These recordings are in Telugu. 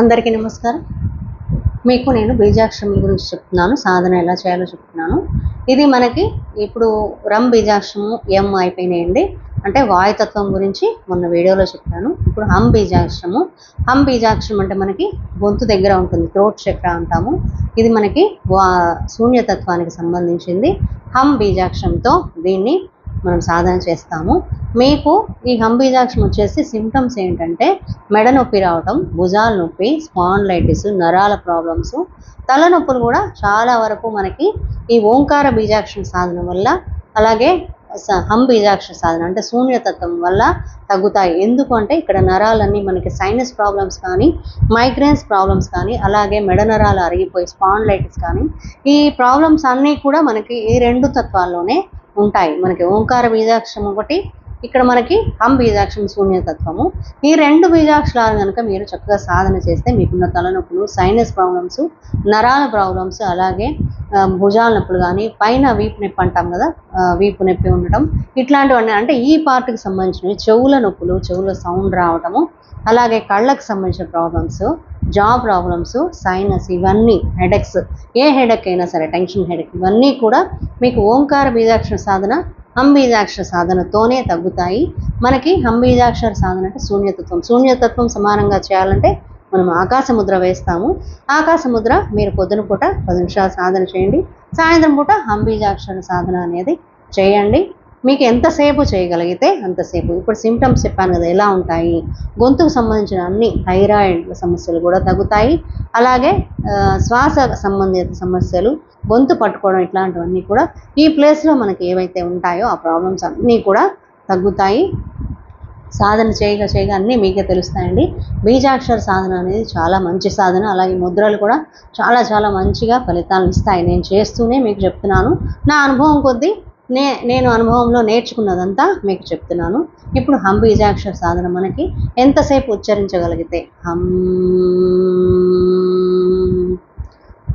అందరికీ నమస్కారం. మీకు నేను బీజాక్షరం గురించి చెప్తున్నాను సాధన ఎలా చేయాలో చెప్తున్నాను. ఇది మనకి ఇప్పుడు రమ్ బీజాక్షరము ఎం అయిపోయినాయండి. అంటే వాయుతత్వం గురించి మొన్న వీడియోలో చెప్పాను. ఇప్పుడు హమ్ బీజాక్షరము. హమ్ బీజాక్షరం అంటే మనకి గొంతు దగ్గర ఉంటుంది థ్రోట్ చక్ర అంటాము. ఇది మనకి వా శూన్యతత్వానికి సంబంధించింది. హమ్ బీజాక్షరంతో దీన్ని మనం సాధన చేస్తాము. మీకు ఈ హంబీజాక్షం వచ్చేసి సిమ్టమ్స్ ఏంటంటే మెడ నొప్పి రావటం భుజాల నొప్పి స్పాన్లైటిస్ నరాల ప్రాబ్లమ్స్ తలనొప్పులు కూడా చాలా వరకు మనకి ఈ ఓంకార బీజాక్షణ సాధన వల్ల అలాగే స- హం బీజాక్షర సాధన అంటే శూన్యతత్వం వల్ల తగ్గుతాయి. ఎందుకు అంటే ఇక్కడ నరాలన్నీ మనకి సైనస్ ప్రాబ్లమ్స్ కానీ మైగ్రేన్స్ ప్రాబ్లమ్స్ కానీ అలాగే మెడ నరాలు అరిగిపోయి స్పాండ్లైటిస్ కానీ ఈ ప్రాబ్లమ్స్ అన్నీ కూడా మనకి ఈ రెండు తత్వాల్లోనే ఉంటాయి. మనకి ఓంకార బీజాక్షరం ఒకటి ఇక్కడ మనకి హం బీజాక్షరం శూన్యతత్వము. ఈ రెండు బీజాక్షరాలు కనుక మీరు చక్కగా సాధన చేస్తే మీకున్న తలనొప్పులు సైనస్ ప్రాబ్లమ్స్ నరాల ప్రాబ్లమ్స్ అలాగే భుజాల నొప్పులు కానీ పైన వీపు నొప్పి అంటాం కదా వీపు నొప్పి ఉండటం ఇట్లాంటివన్నీ అంటే ఈ పార్ట్కి సంబంధించినవి చెవుల నొప్పులు చెవుల సౌండ్ రావటము అలాగే కళ్ళకు సంబంధించిన ప్రాబ్లమ్స్ జాబ్ ప్రాబ్లమ్స్ సైనస్ ఇవన్నీ హెడెక్స్ ఏ హెడెక్ అయినా సరే టెన్షన్ హెడెక్ ఇవన్నీ కూడా మీకు ఓంకార బీజాక్షర సాధన హంబీజాక్షర సాధనతోనే తగ్గుతాయి. మనకి హంబీజాక్షర సాధన అంటే శూన్యతత్వం. శూన్యతత్వం సమానంగా చేయాలంటే మనం ఆకాశ ముద్ర వేస్తాము. ఆకాశ ముద్ర మీరు పొద్దున పూట పది నిమిషాలు సాధన చేయండి. సాయంత్రం పూట హంబీజాక్షర సాధన అనేది చేయండి. మీకు ఎంతసేపు చేయగలిగితే అంతసేపు ఇప్పుడు సిమ్టమ్స్ చెప్పాను కదా ఎలా ఉంటాయి? గొంతుకు సంబంధించిన అన్ని థైరాయిడ్ సమస్యలు కూడా తగ్గుతాయి. అలాగే శ్వాస సంబంధిత సమస్యలు గొంతు పట్టుకోవడం ఇట్లాంటివన్నీ కూడా ఈ ప్లేస్లో మనకి ఏవైతే ఉంటాయో ఆ ప్రాబ్లమ్స్ అన్నీ కూడా తగ్గుతాయి. సాధన చేయగా చేయగా అన్నీ మీకే తెలుస్తాయండి. బీజాక్షర సాధన అనేది చాలా మంచి సాధన. అలాగే ముద్రలు కూడా చాలా చాలా మంచిగా ఫలితాలను ఇస్తాయి. నేను చేస్తూనే మీకు చెప్తున్నాను. నా అనుభవం కొద్దీ నే నేను అనుభవంలో నేర్చుకున్నదంతా మీకు చెప్తున్నాను. ఇప్పుడు హం బీజాక్షర సాధన మనకి ఎంతసేపు ఉచ్చరించగలిగితే హం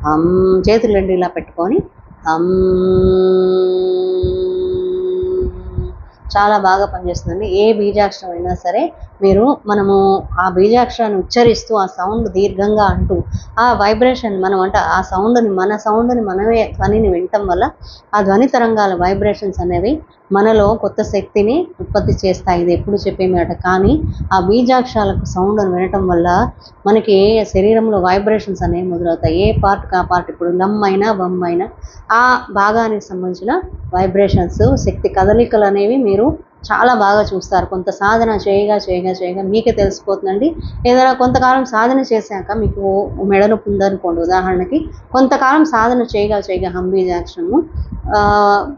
హం చేతులు రెండు ఇలా పెట్టుకొని హం చాలా బాగా పనిచేస్తుందండి. ఏ బీజాక్షరం అయినా సరే మీరు మనము ఆ బీజాక్షరాన్ని ఉచ్చరిస్తూ ఆ సౌండ్ దీర్ఘంగా అంటూ ఆ వైబ్రేషన్ మనం అంటే ఆ సౌండ్ని మన సౌండ్ని మనమే ధ్వనిని వినటం వల్ల ఆ ధ్వని తరంగాల వైబ్రేషన్స్ అనేవి మనలో కొత్త శక్తిని ఉత్పత్తి చేస్తాయి. ఇది ఎప్పుడు చెప్పే మాట కానీ ఆ బీజాక్షరాలకు సౌండ్ అని వినటం వల్ల మనకి శరీరంలో వైబ్రేషన్స్ అనేవి మొదలవుతాయి. ఏ పార్ట్ ఆ పార్ట్ ఇప్పుడు లమ్ అయినా బమ్ అయినా ఆ భాగానికి సంబంధించిన వైబ్రేషన్స్ శక్తి కదలికలు అనేవి మీరు చాలా బాగా చూస్తారు. కొంత సాధన చేయగా చేయగా చేయగా మీకే తెలిసిపోతుందండి. ఏదైనా కొంతకాలం సాధన చేశాక మీకు మెడ ఉందనుకోండి ఉదాహరణకి కొంతకాలం సాధన చేయగా చేయగా హంబీజాక్షరము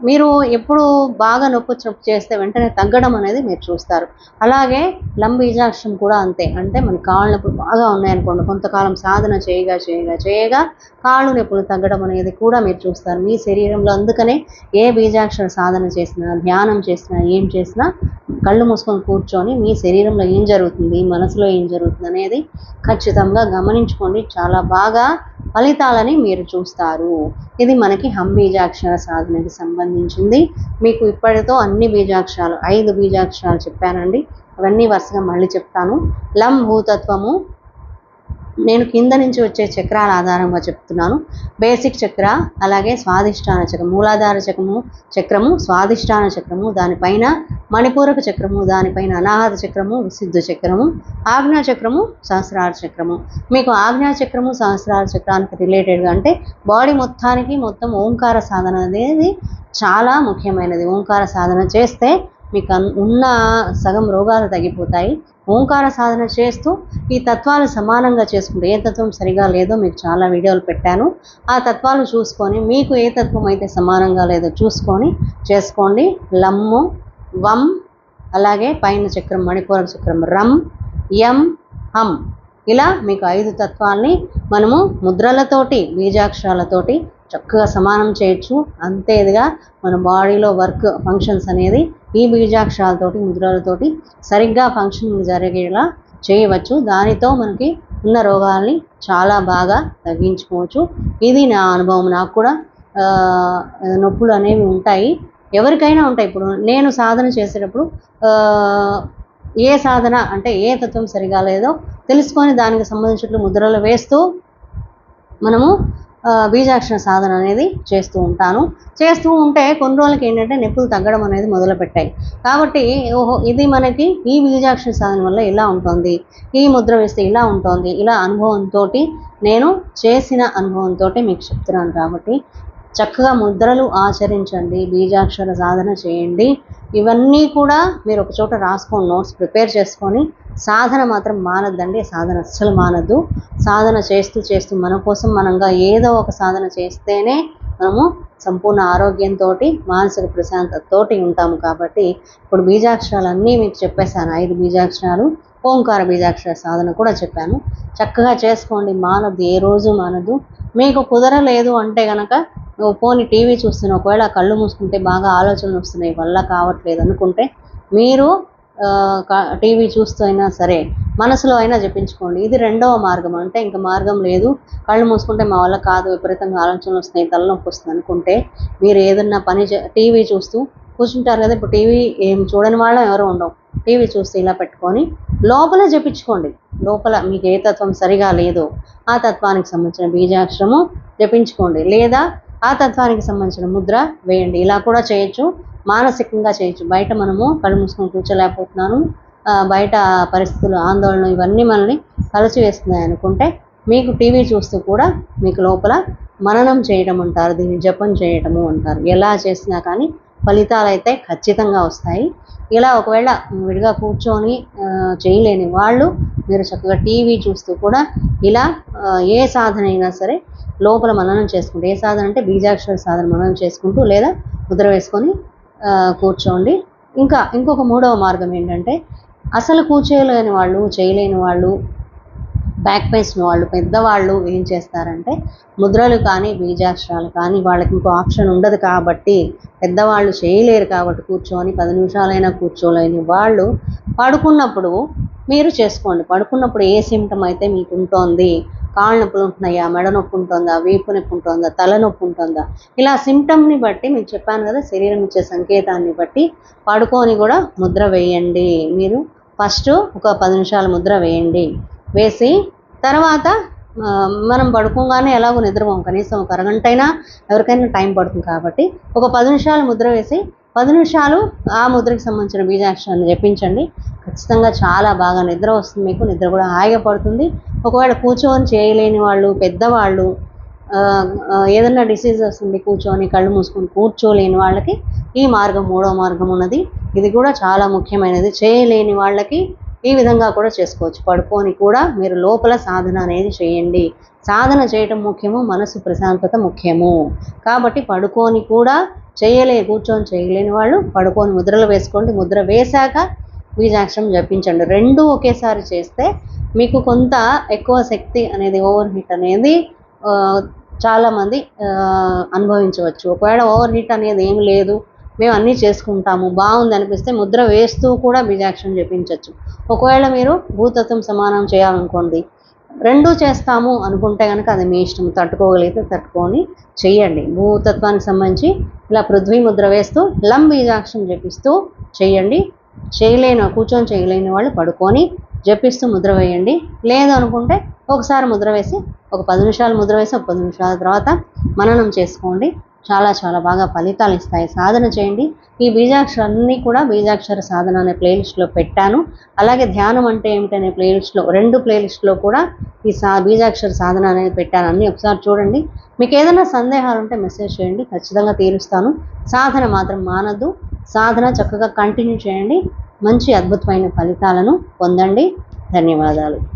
మీరు ఎప్పుడు బాగా నొప్పి వచ్చినప్పుడు చేస్తే వెంటనే తగ్గడం అనేది మీరు చూస్తారు. అలాగే లంబీజాక్షం కూడా అంతే. అంటే మన కాళ్ళ నొప్పులు బాగా ఉన్నాయనుకోండి. కొంతకాలం సాధన చేయగా చేయగా చేయగా కాళ్ళు నొప్పులు తగ్గడం అనేది కూడా మీరు చూస్తారు. మీ శరీరంలో అందుకనే ఏ బీజాక్షర సాధన చేసినా ధ్యానం చేసినా ఏం చేసినా కళ్ళు మూసుకొని కూర్చొని మీ శరీరంలో ఏం జరుగుతుంది మనసులో ఏం జరుగుతుంది అనేది ఖచ్చితంగా గమనించుకోండి. చాలా బాగా ఫలితాలని మీరు చూస్తారు. ఇది మనకి హం బీజాక్షర సాధనకి సంబంధించింది. మీకు ఇప్పటితో అన్ని బీజాక్షరాలు ఐదు బీజాక్షరాలు చెప్పానండి. అవన్నీ వరుసగా మళ్ళీ చెప్తాను. లం భూతత్వము నేను కింద నుంచి వచ్చే చక్రాల ఆధారంగా చెప్తున్నాను. బేసిక్ చక్ర అలాగే స్వాదిష్టాన చక్రం మూలాధార చక్రము చక్రము స్వాదిష్టాన చక్రము దానిపైన మణిపూరక చక్రము దానిపైన అనాహత చక్రము విశుద్ధ చక్రము ఆజ్ఞా చక్రము సహస్రార చక్రము. మీకు ఆజ్ఞా చక్రము సహస్రార చక్రానికి రిలేటెడ్గా అంటే బాడీ మొత్తానికి మొత్తం ఓంకార సాధన అనేది చాలా ముఖ్యమైనది. ఓంకార సాధన చేస్తే మీకు అన్- ఉన్న సగం రోగాలు తగ్గిపోతాయి. ఓంకార సాధన చేస్తూ ఈ తత్వాలు సమానంగా చేసుకుంటే ఏ తత్వం సరిగా లేదో మీకు చాలా వీడియోలు పెట్టాను. ఆ తత్వాలు చూసుకొని మీకు ఏ తత్వం అయితే సమానంగా లేదో చూసుకొని చేసుకోండి. లమ్ము వం అలాగే పైన చక్రం మణిపూర చక్రం రమ్ యం హం. ఇలా మీకు ఐదు తత్వాల్ని మనము ముద్రలతోటి బీజాక్షరాలతోటి చక్కగా సమానం చేయొచ్చు. అంతే ఇదిగా మన బాడీలో వర్క్ ఫంక్షన్స్ అనేది ఈ బీజాక్షరాలతోటి ముద్రలతోటి సరిగ్గా ఫంక్షన్ జరిగేలా చేయవచ్చు. దానితో మనకి ఉన్న రోగాల్ని చాలా బాగా తగ్గించుకోవచ్చు. ఇది నా అనుభవం. నాకు కూడా నొప్పులు అనేవి ఉంటాయి. ఎవరికైనా ఉంటాయి. ఇప్పుడు నేను సాధన చేసేటప్పుడు ఏ సాధన అంటే ఏ తత్వం సరిగా లేదో తెలుసుకొని దానికి సంబంధించిన ముద్రలు వేస్తూ మనము బీజాక్షర సాధన అనేది చేస్తూ ఉంటాను. చేస్తూ ఉంటే కొన్ని రోజులకి ఏంటంటే నొప్పులు తగ్గడం అనేది మొదలుపెట్టాయి. కాబట్టి ఓహో ఇది మనకి ఈ బీజాక్షర సాధన వల్ల ఇలా ఉంటుంది. ఈ ముద్ర వేస్తే ఇలా ఉంటుంది. ఇలా అనుభవంతో నేను చేసిన అనుభవంతో మీకు చెప్తున్నాను కాబట్టి చక్కగా ముద్రలు ఆచరించండి బీజాక్షర సాధన చేయండి. ఇవన్నీ కూడా మీరు ఒక చోట రాసుకొని నోట్స్ ప్రిపేర్ చేసుకొని సాధన మాత్రం మానద్దండి సాధన అస్సలు మానద్దు. సాధన చేస్తూ చేస్తూ మన కోసం మనంగా ఏదో ఒక సాధన చేస్తేనే మనము సంపూర్ణ ఆరోగ్యంతో మానసిక ప్రశాంతతోటి ఉంటాము కాబట్టి ఇప్పుడు బీజాక్షరాలు అన్నీ మీకు చెప్పేశాను ఐదు బీజాక్షరాలు ఓంకార బీజాక్షర సాధన కూడా చెప్పాను. చక్కగా చేసుకోండి మానద్దు ఏ రోజు మానద్దు. మీకు కుదరలేదు అంటే కనుక నువ్వు పోని టీవీ చూస్తున్నావు ఒకవేళ కళ్ళు మూసుకుంటే బాగా ఆలోచనలు వస్తున్నాయి వల్ల కావట్లేదు అనుకుంటే మీరు టీవీ చూస్తూ అయినా సరే మనసులో అయినా జపించుకోండి. ఇది రెండవ మార్గం. అంటే ఇంకా మార్గం లేదు. కళ్ళు మూసుకుంటే మా వల్ల కాదు విపరీతంగా ఆలోచనలు వస్తున్నాయి తలనొప్పి వస్తుంది అనుకుంటే మీరు ఏదన్నా పని చే టీవీ చూస్తూ కూర్చుంటారు కదా ఇప్పుడు టీవీ ఏం చూడని వాళ్ళం ఎవరు ఉండవు. టీవీ చూస్తే ఇలా పెట్టుకొని లోపల జపించుకోండి. లోపల మీకు ఏ తత్వం సరిగా లేదో ఆ తత్వానికి సంబంధించిన బీజాక్షరము జపించుకోండి. లేదా ఆ తత్వానికి సంబంధించిన ముద్ర వేయండి. ఇలా కూడా చేయొచ్చు. మానసికంగా చేయొచ్చు. బయట మనము కళ్ళు మూసుకొని కూర్చోలేకపోతున్నాను. బయట పరిస్థితులు ఆందోళన ఇవన్నీ మనల్ని కలిసి వేస్తున్నాయి అనుకుంటే మీకు టీవీ చూస్తూ కూడా మీకు లోపల మననం చేయడం అంటారు. దీన్ని జపం చేయటము అంటారు. ఎలా చేసినా కానీ ఫలితాలు అయితే ఖచ్చితంగా వస్తాయి. ఇలా ఒకవేళ విడిగా కూర్చొని చేయలేని వాళ్ళు మీరు చక్కగా టీవీ చూస్తూ కూడా ఇలా ఏ సాధన అయినా సరే లోపల మననం చేసుకుంటూ ఏ సాధన అంటే బీజాక్షర సాధన మననం చేసుకుంటూ లేదా ముద్ర వేసుకొని కూర్చోండి. ఇంకా ఇంకొక మూడవ మార్గం ఏంటంటే అసలు కూర్చోలేని వాళ్ళు చేయలేని వాళ్ళు బ్యాక్ పెయిన్స్ వాళ్ళు పెద్దవాళ్ళు ఏం చేస్తారంటే ముద్రలు కానీ బీజాక్షరాలు కానీ వాళ్ళకి ఇంకో ఆప్షన్ ఉండదు కాబట్టి పెద్దవాళ్ళు చేయలేరు కాబట్టి కూర్చొని పది నిమిషాలైనా కూర్చోలేని వాళ్ళు పడుకున్నప్పుడు మీరు చేసుకోండి. పడుకున్నప్పుడు ఏ సిమ్టమ్ అయితే మీకు ఉంటుంది కాళ్ళ నొప్పులు ఉంటున్నాయా? మెడ నొప్పి ఉంటుందా? వీపు నొప్పి ఉంటుందా? తలనొప్పి ఉంటుందా? ఇలా సిమ్టమ్ని బట్టి మీకు చెప్పాను కదా శరీరం ఇచ్చే సంకేతాన్ని బట్టి పడుకొని కూడా ముద్ర వేయండి. మీరు ఫస్ట్ ఒక పది నిమిషాలు ముద్ర వేయండి. వేసి తర్వాత మనం పడుకోగానే ఎలాగో నిద్రపోం. కనీసం ఒక అరగంట అయినా ఎవరికైనా టైం పడుతుంది కాబట్టి ఒక పది నిమిషాలు ముద్ర వేసి పది నిమిషాలు ఆ ముద్రకి సంబంధించిన బీజాక్షరాన్ని జపించండి. ఖచ్చితంగా చాలా బాగా నిద్ర వస్తుంది మీకు. నిద్ర కూడా హాయిగా పడుతుంది. ఒకవేళ కూర్చొని చేయలేని వాళ్ళు పెద్దవాళ్ళు ఏదన్నా డిసీజ్ వస్తుంది కూర్చొని కళ్ళు మూసుకొని కూర్చోలేని వాళ్ళకి ఈ మార్గం మూడో మార్గం ఉన్నది. ఇది కూడా చాలా ముఖ్యమైనది. చేయలేని వాళ్ళకి ఈ విధంగా కూడా చేసుకోవచ్చు. పడుకొని కూడా మీరు లోపల సాధన అనేది చేయండి. సాధన చేయటం ముఖ్యము మనసు ప్రశాంతత ముఖ్యము. కాబట్టి పడుకొని కూడా చేయలే కూర్చొని చేయలేని వాళ్ళు పడుకొని ముద్రలు వేసుకోండి. ముద్ర వేశాక బీజాక్షరం జపించండి. రెండు ఒకేసారి చేస్తే మీకు కొంత ఎక్కువ శక్తి అనేది ఓవర్ హీట్ అనేది చాలామంది అనుభవించవచ్చు. ఒకవేళ ఓవర్ హీట్ అనేది ఏం లేదు మేము అన్నీ చేసుకుంటాము బాగుంది అనిపిస్తే ముద్ర వేస్తూ కూడా బీజాక్షరం జపించవచ్చు. ఒకవేళ మీరు భూతత్వం సమానం చేయాలనుకోండి రెండు చేస్తాము అనుకుంటే కనుక అది మీ ఇష్టం. తట్టుకోగలిగితే తట్టుకొని చేయండి భూతత్వానికి సంబంధించి ఇలా పృథ్వీ ముద్ర వేస్తూ లం బీజాక్షం జపిస్తూ చేయండి చేయలేని కూర్చొని చేయలేని వాళ్ళు పడుకొని జపిస్తూ ముద్ర వేయండి. లేదు అనుకుంటే ఒకసారి ముద్ర వేసి ఒక పది నిమిషాలు ముద్ర వేసి ఒక పది నిమిషాల తర్వాత మననం చేసుకోండి. చాలా చాలా బాగా ఫలితాలు ఇస్తాయి. సాధన చేయండి. ఈ బీజాక్షరాలన్నీ కూడా బీజాక్షర సాధన అనే ప్లేలిస్ట్లో పెట్టాను. అలాగే ధ్యానం అంటే ఏమిటనే ప్లేలిస్ట్లో రెండు ప్లేలిస్ట్లో కూడా ఈ సా బీజాక్షర సాధన అనేది పెట్టాను. అన్నీ ఒకసారి చూడండి. మీకు ఏదైనా సందేహాలు ఉంటే మెసేజ్ చేయండి. ఖచ్చితంగా తీరుస్తాను. సాధన మాత్రం మానద్దు. సాధన చక్కగా కంటిన్యూ చేయండి. మంచి అద్భుతమైన ఫలితాలను పొందండి. ధన్యవాదాలు.